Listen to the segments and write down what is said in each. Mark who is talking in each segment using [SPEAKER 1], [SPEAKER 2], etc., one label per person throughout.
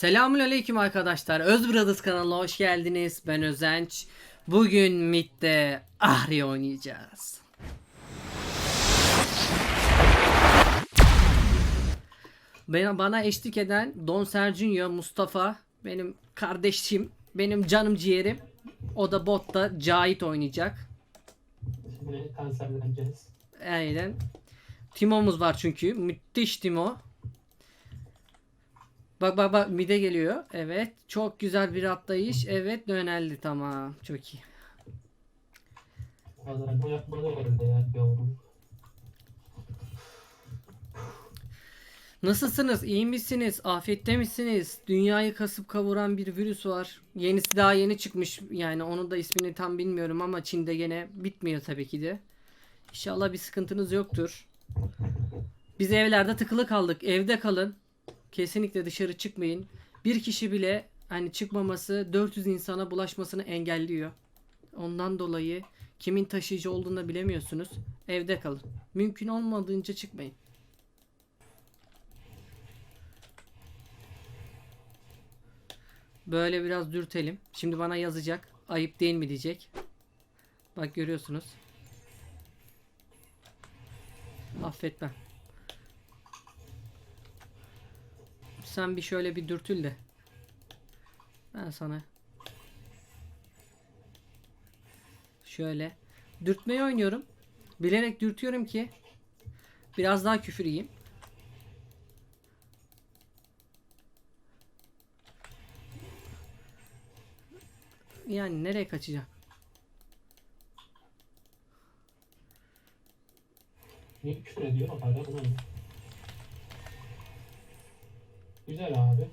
[SPEAKER 1] Selamünaleyküm arkadaşlar. Öz Brothers kanalına hoş geldiniz. Ben Özenç. Bugün MIT'te Ahri oynayacağız. Bana, bana eşlik eden Don Sergio Mustafa benim kardeşim, benim canım ciğerim. O da botta Cahit oynayacak.
[SPEAKER 2] Şimdi kanserleneceğiz.
[SPEAKER 1] Aynen. Timo'muz var çünkü. Müthiş Timo. Bak bak bak mide geliyor. Evet. Çok güzel bir atlayış. Evet döneldi tamam. Çok iyi.
[SPEAKER 2] Valla bu yapmalı herhalde ya yavrum.
[SPEAKER 1] Nasılsınız? İyi misiniz? Afiyette misiniz? Dünyayı kasıp kavuran bir virüs var. Yenisi daha yeni çıkmış. Yani onun da ismini tam bilmiyorum ama Çin'de gene bitmiyor tabii ki de. İnşallah bir sıkıntınız yoktur. Biz evlerde tıkılı kaldık. Evde kalın. Kesinlikle dışarı çıkmayın. Bir kişi bile hani çıkmaması 400 insana bulaşmasını engelliyor. Ondan dolayı kimin taşıyıcı olduğunu da bilemiyorsunuz. Evde kalın. Mümkün olmadığınca çıkmayın. Böyle biraz dürtelim. Şimdi bana yazacak. Ayıp değil mi diyecek. Bak görüyorsunuz. Affetmem. Sen bir şöyle bir dürtül de. Ben sana şöyle dürtmeyi oynuyorum. Bilerek dürtüyorum ki biraz daha küfür yiyeyim. Yani nereye kaçacağım?
[SPEAKER 2] Niye küfür ediyor? Hala bunu Güzel abi.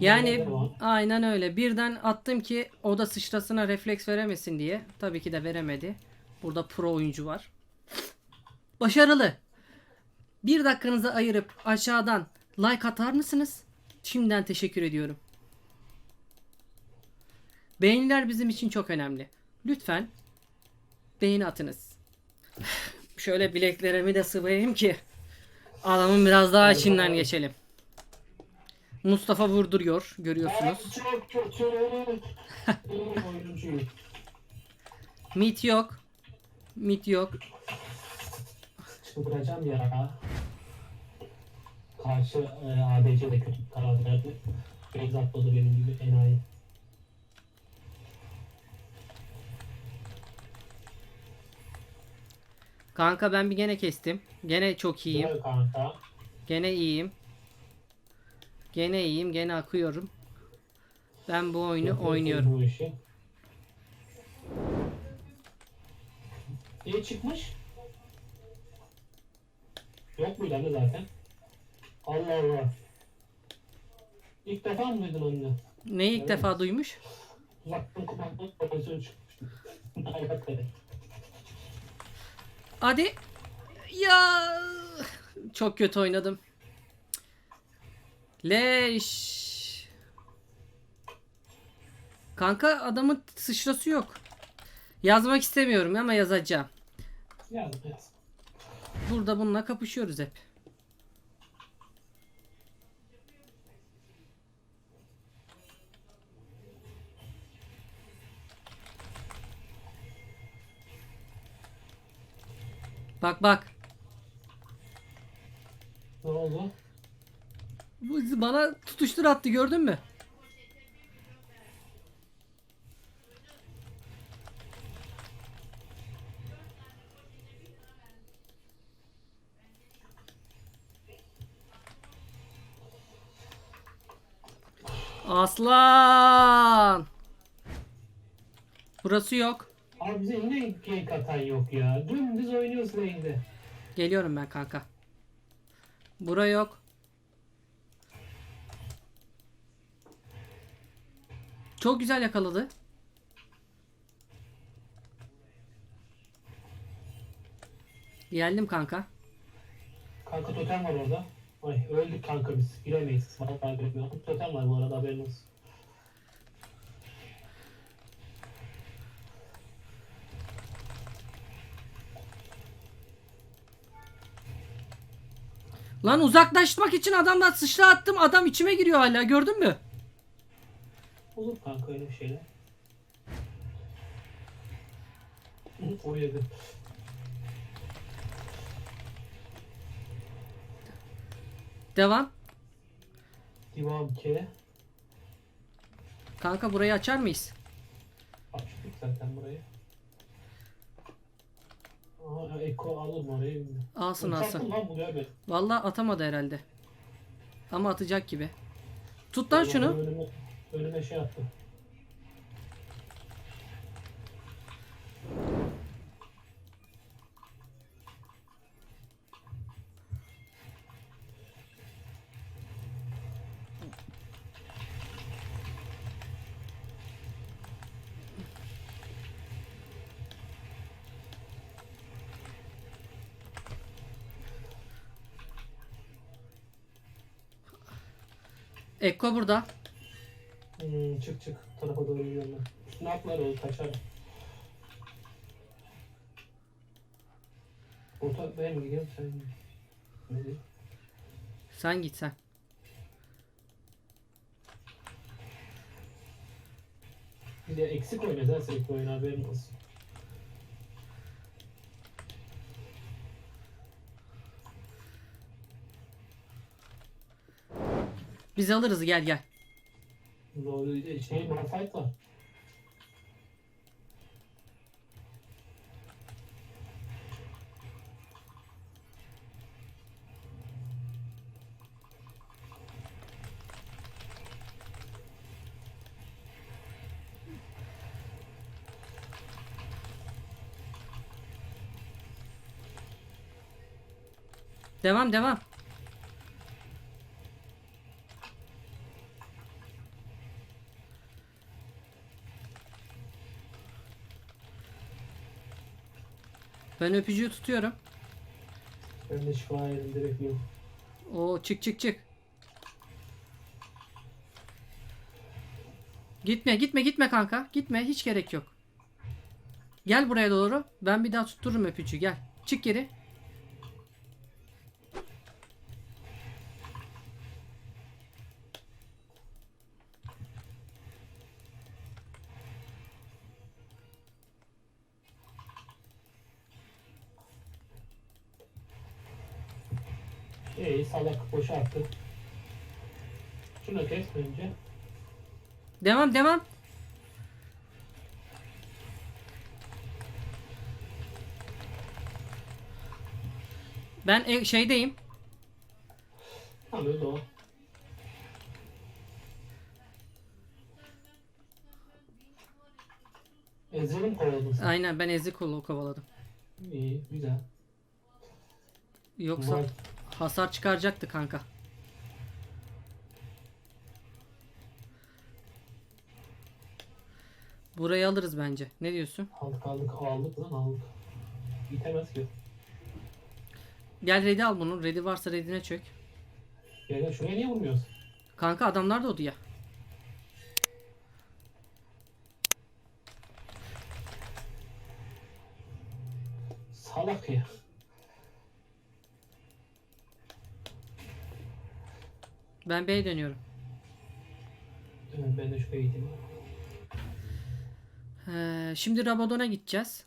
[SPEAKER 1] Yani aynen öyle. Birden attım ki o da sıçrasına refleks veremesin diye. Tabii ki de veremedi. Burada pro oyuncu var. Başarılı. Bir dakikanızı ayırıp aşağıdan like atar mısınız? Şimdiden teşekkür ediyorum. Beğeniler bizim için çok önemli. Lütfen beğeni atınız. Şöyle bileklerimi de sıvayayım ki adamın biraz daha içinden geçelim. Mustafa vurduruyor görüyorsunuz.
[SPEAKER 2] Ben çok oyuncuyum.
[SPEAKER 1] Mit yok. Mit yok.
[SPEAKER 2] Çıldıracağım ya. Karşı e, ABC de kötü karar verdi. Beyz atladı benim gibi enayi.
[SPEAKER 1] Kanka ben bir gene kestim. Gene çok iyiyim.
[SPEAKER 2] Güzel kanka.
[SPEAKER 1] Gene iyiyim. Gene iyiyim. Gene akıyorum. Ben bu oyunu
[SPEAKER 2] Yapıyorsun
[SPEAKER 1] oynuyorum.
[SPEAKER 2] Bu işi. İyi çıkmış. Yok muydu anne zaten? Allah Allah. İlk defa mı duydun anne?
[SPEAKER 1] Neyi ilk
[SPEAKER 2] Evet.
[SPEAKER 1] defa duymuş?
[SPEAKER 2] Ya?
[SPEAKER 1] Hadi. Ya. Çok kötü oynadım. Leş. Kanka adamın sıçrası yok. Yazmak istemiyorum ama yazacağım.
[SPEAKER 2] Yaz yaz.
[SPEAKER 1] Burada bununla kapışıyoruz hep. Bak bak.
[SPEAKER 2] Ne oldu?
[SPEAKER 1] Bu bana tutuştur attı gördün mü? Aslan. Burası yok.
[SPEAKER 2] Abi bize yine gank atan yok ya. Dümdüz oynuyorsun lane'de.
[SPEAKER 1] Geliyorum ben kanka. Bura yok. Çok güzel yakaladı. Geldim kanka.
[SPEAKER 2] Kanka totem var orada. Ay öldük kanka biz. Giremeyiz. Vallahi bilmiyorum. Totem var bu arada haberin olsun.
[SPEAKER 1] Lan uzaklaşmak için adamdan sıçra attım. Adam içime giriyor hala. Gördün mü?
[SPEAKER 2] Olur kanka öyle şeyler. O yedi.
[SPEAKER 1] Devam.
[SPEAKER 2] Devam ki.
[SPEAKER 1] Kanka burayı açar mıyız?
[SPEAKER 2] Açtık zaten burayı. Aha Eko alır mı orayı.
[SPEAKER 1] Alsın alsın. Vallahi atamadı herhalde. Ama atacak gibi. Tut lan şunu.
[SPEAKER 2] Önüme, önüme şey attı.
[SPEAKER 1] Ekko burada.
[SPEAKER 2] Hmm, çık çık. Tarafa doğru gidiyorum ben. Üstüne atlar o kaçar. Orta ben mi gidiyorum sen mi? Öyle.
[SPEAKER 1] Sen git sen.
[SPEAKER 2] Bir de eksik oynuyoruz ha sürekli oyun haberin olsun.
[SPEAKER 1] Biz alırız gel gel.
[SPEAKER 2] O şey Malphite var.
[SPEAKER 1] Devam devam. Ben öpücüğü tutuyorum.
[SPEAKER 2] Ben de şifa yedim direkt yiyorum.
[SPEAKER 1] Oo çık çık çık. Gitme gitme gitme kanka. Gitme hiç gerek yok. Gel buraya doğru. Ben bir daha tuttururum öpücüğü gel. Çık geri.
[SPEAKER 2] İyi salak boşa attı. Şunu kes önce.
[SPEAKER 1] Devam devam. Ben e- şeydeyim.
[SPEAKER 2] Tamam öyle o. Ezerim kovaladın sen.
[SPEAKER 1] Aynen ben ezik kolu kovaladım.
[SPEAKER 2] İyi güzel.
[SPEAKER 1] Yoksa
[SPEAKER 2] Vay.
[SPEAKER 1] Hasar çıkaracaktı kanka. Burayı alırız bence. Ne diyorsun?
[SPEAKER 2] Aldık aldık aldık lan aldık. Bitemez ki.
[SPEAKER 1] Gel ready al bunu. Ready varsa ready'ne çök.
[SPEAKER 2] Ya gel şuraya niye vurmuyorsun?
[SPEAKER 1] Kanka adamlar da odaya.
[SPEAKER 2] Salak ya.
[SPEAKER 1] Ben B'ye dönüyorum.
[SPEAKER 2] Ben de şuraya gideyim.
[SPEAKER 1] Ee, şimdi Rabadon'a gideceğiz.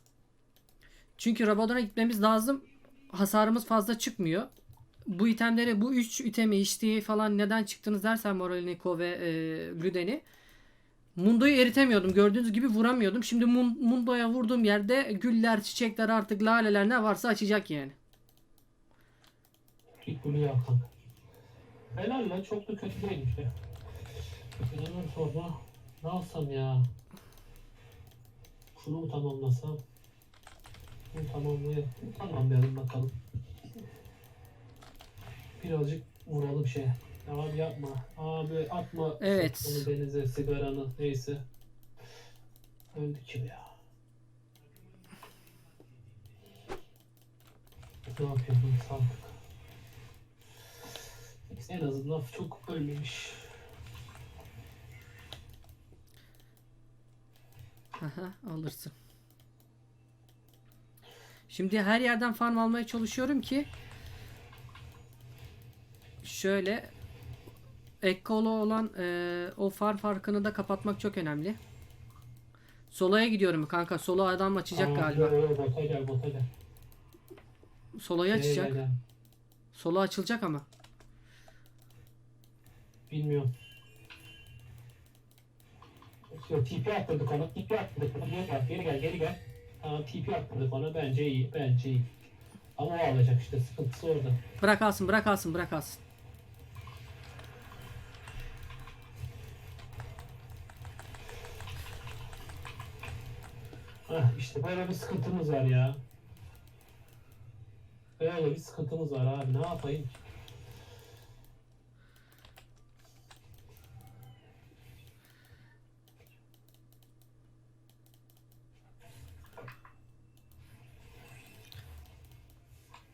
[SPEAKER 1] Çünkü Rabadon'a gitmemiz lazım. Hasarımız fazla çıkmıyor. Bu itemleri, bu 3 itemi içtiği falan neden çıktınız dersen Moralniko ve e, Lüden'i. Mundo'yu eritemiyordum. Gördüğünüz gibi vuramıyordum. Şimdi Mun- Mundo'ya vurduğum yerde güller, çiçekler artık laleler ne varsa açacak yani.
[SPEAKER 2] Git bunu. Helal lan çok da kötü değilmiş ya. Ondan sonra ne alsam ya? Şunu mu tamamlasam? Bunu tamamlayalım. Tamamlayalım bakalım. Birazcık vuralım şey. Abi yapma. Abi atma.
[SPEAKER 1] Evet.
[SPEAKER 2] Bunu denize, sigaranı neyse. Öldük gibi ya. Ne yapıyorum sağlık. En azından çok ölmemiş.
[SPEAKER 1] Aha, alırsın. Şimdi her yerden farm almaya çalışıyorum ki şöyle ek kolu olan e, o far farkını da kapatmak çok önemli. Solaya gidiyorum kanka. Sola adam açacak
[SPEAKER 2] Aa,
[SPEAKER 1] galiba.
[SPEAKER 2] Bota gel bota gel.
[SPEAKER 1] Solayı
[SPEAKER 2] Gel,
[SPEAKER 1] açacak. Sola açılacak ama.
[SPEAKER 2] Bilmiyorum. Yok TP attırdık ona. TP attırdık ona. Geri gel geri gel geri gel. Tamam TP attırdık ona. Bence iyi. Bence iyi. Ama o alacak işte. Sıkıntısı orada.
[SPEAKER 1] Bırak alsın, bırak alsın, bırak alsın.
[SPEAKER 2] Heh, işte böyle bir sıkıntımız var ya. Böyle bir sıkıntımız var abi. Ne yapayım?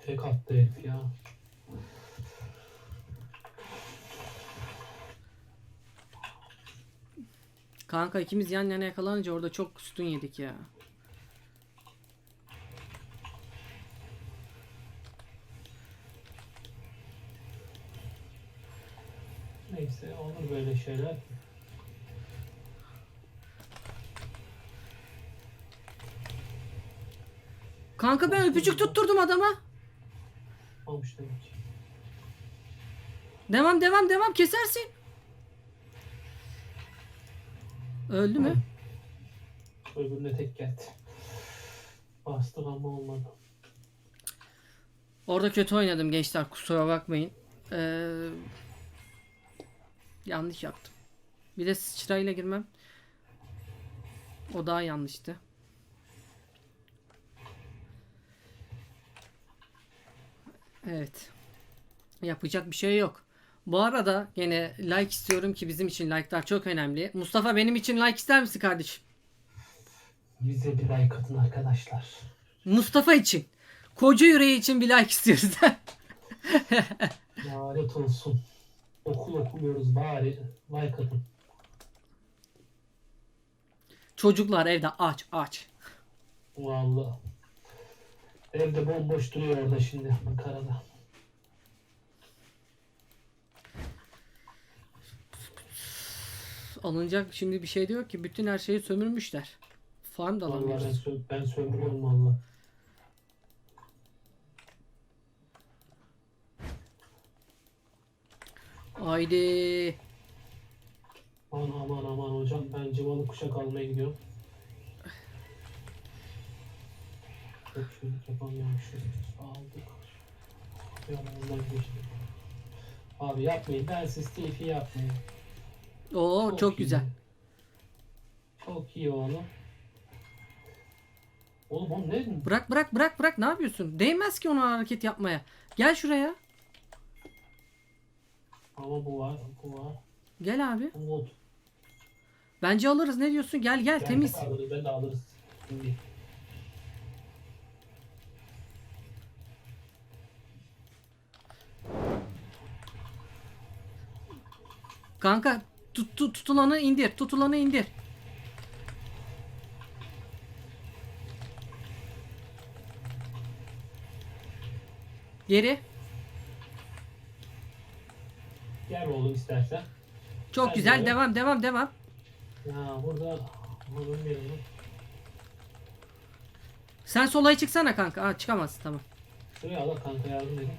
[SPEAKER 2] Tek attı herif ya.
[SPEAKER 1] Kanka ikimiz yan yana yakalanınca orada çok sütun yedik ya.
[SPEAKER 2] Neyse olur böyle şeyler.
[SPEAKER 1] Kanka ben öpücük tutturdum adama.
[SPEAKER 2] Olmuş demek ki.
[SPEAKER 1] Devam devam devam kesersin. Öldü mü?
[SPEAKER 2] Öbürüne tek geldi. Bastık ama olmadı.
[SPEAKER 1] Orada kötü oynadım gençler kusura bakmayın. Ee, yanlış yaptım. Bir de sıçrayla girmem. O daha yanlıştı. Evet. Yapacak bir şey yok. Bu arada yine like istiyorum ki bizim için like'lar çok önemli. Mustafa benim için like ister misin kardeşim?
[SPEAKER 2] Bize bir like atın arkadaşlar.
[SPEAKER 1] Mustafa için. Koca yüreği için bir like istiyoruz.
[SPEAKER 2] Lanet olsun. Okul okumuyoruz bari. Like atın.
[SPEAKER 1] Çocuklar evde aç aç.
[SPEAKER 2] Vallahi. Evde bomboş duruyor orada şimdi Ankara'da.
[SPEAKER 1] Alınacak şimdi bir şey diyor ki bütün her şeyi sömürmüşler. Farm da
[SPEAKER 2] Vallahi ben,
[SPEAKER 1] alamıyoruz.
[SPEAKER 2] sö ben sömürüyorum valla.
[SPEAKER 1] Haydi.
[SPEAKER 2] Aman aman aman hocam ben cıvalı kuşak almaya gidiyorum. Çok çocuk yapamıyormuşuz. Aldık. Yanımızdan geçtik. Abi yapmayın. Ben siz TP yapmayın.
[SPEAKER 1] Oo çok,
[SPEAKER 2] iyi.
[SPEAKER 1] güzel.
[SPEAKER 2] Çok iyi oğlum. Oğlum o ne?
[SPEAKER 1] Bırak bırak bırak bırak ne yapıyorsun? Değmez ki ona hareket yapmaya. Gel şuraya.
[SPEAKER 2] Ama bu var, bu var.
[SPEAKER 1] Gel abi.
[SPEAKER 2] Umut.
[SPEAKER 1] Bence alırız. Ne diyorsun? Gel gel
[SPEAKER 2] Ben
[SPEAKER 1] temiz.
[SPEAKER 2] de alırız, ben de alırız. Şimdi.
[SPEAKER 1] Kanka tut, tut, tutulanı indir. Tutulanı indir. Geri.
[SPEAKER 2] Gel oğlum istersen.
[SPEAKER 1] Çok
[SPEAKER 2] Sen
[SPEAKER 1] güzel.
[SPEAKER 2] de.
[SPEAKER 1] Devam devam devam.
[SPEAKER 2] Ya burada bunu bilmiyorum.
[SPEAKER 1] Sen solaya çıksana kanka. Aa, çıkamazsın tamam.
[SPEAKER 2] Şuraya al kanka yardım edin.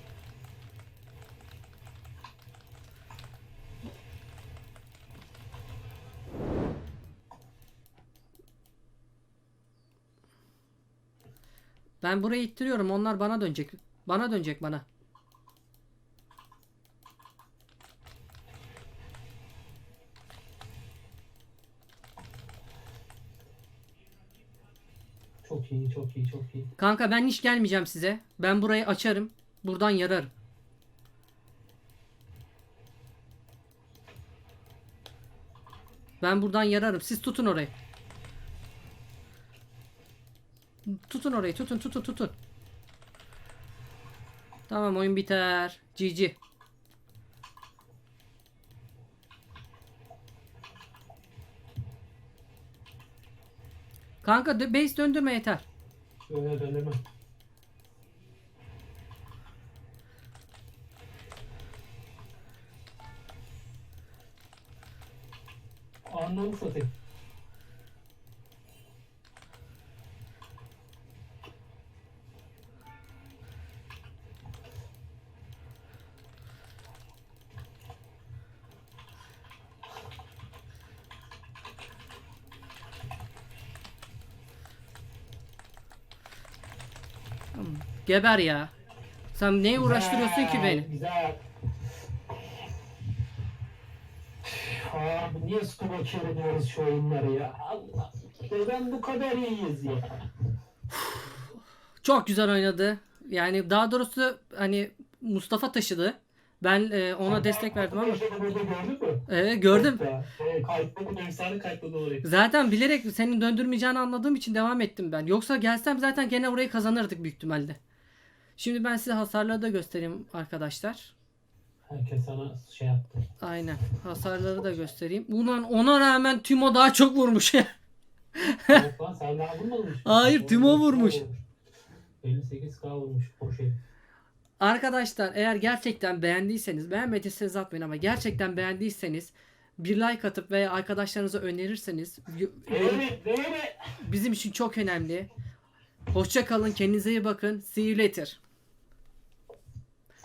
[SPEAKER 1] Ben burayı ittiriyorum. Onlar bana dönecek. Bana dönecek bana.
[SPEAKER 2] Çok iyi, çok iyi, çok iyi.
[SPEAKER 1] Kanka ben hiç gelmeyeceğim size. Ben burayı açarım. Buradan yararım. Ben buradan yararım. Siz tutun orayı. Tutun orayı tutun tutun tutun. Tamam oyun biter. GG. Kanka base döndürme yeter.
[SPEAKER 2] Döne döndürme. Anlamı satayım.
[SPEAKER 1] Geber ya. Sen neye uğraştırıyorsun ki beni?
[SPEAKER 2] Güzel. Abi niye scuba diyoruz şu oyunları ya? Allah. Neden bu kadar iyiyiz ya?
[SPEAKER 1] Çok güzel oynadı. Yani daha doğrusu hani Mustafa taşıdı. Ben e, ona destek verdim ama.
[SPEAKER 2] Arkadaşlar burada gördün mü?
[SPEAKER 1] Evet gördüm.
[SPEAKER 2] Evet, kayıtladım, efsane kayıtladım orayı.
[SPEAKER 1] Zaten bilerek senin döndürmeyeceğini anladığım için devam ettim ben. Yoksa gelsem zaten gene orayı kazanırdık büyük ihtimalle. Şimdi ben size hasarları da göstereyim arkadaşlar.
[SPEAKER 2] Herkes sana şey yaptı.
[SPEAKER 1] Aynen. Hasarları da göstereyim. Ulan ona rağmen Timo daha çok vurmuş.
[SPEAKER 2] Yok lan sen daha vurmadın mı?
[SPEAKER 1] Hayır, Timo vurmuş.
[SPEAKER 2] 58k vurmuş o şey.
[SPEAKER 1] Arkadaşlar eğer gerçekten beğendiyseniz beğenmediyseniz atmayın ama gerçekten beğendiyseniz bir like atıp veya arkadaşlarınıza önerirseniz bizim için çok önemli. Hoşça kalın, kendinize iyi bakın. See you later.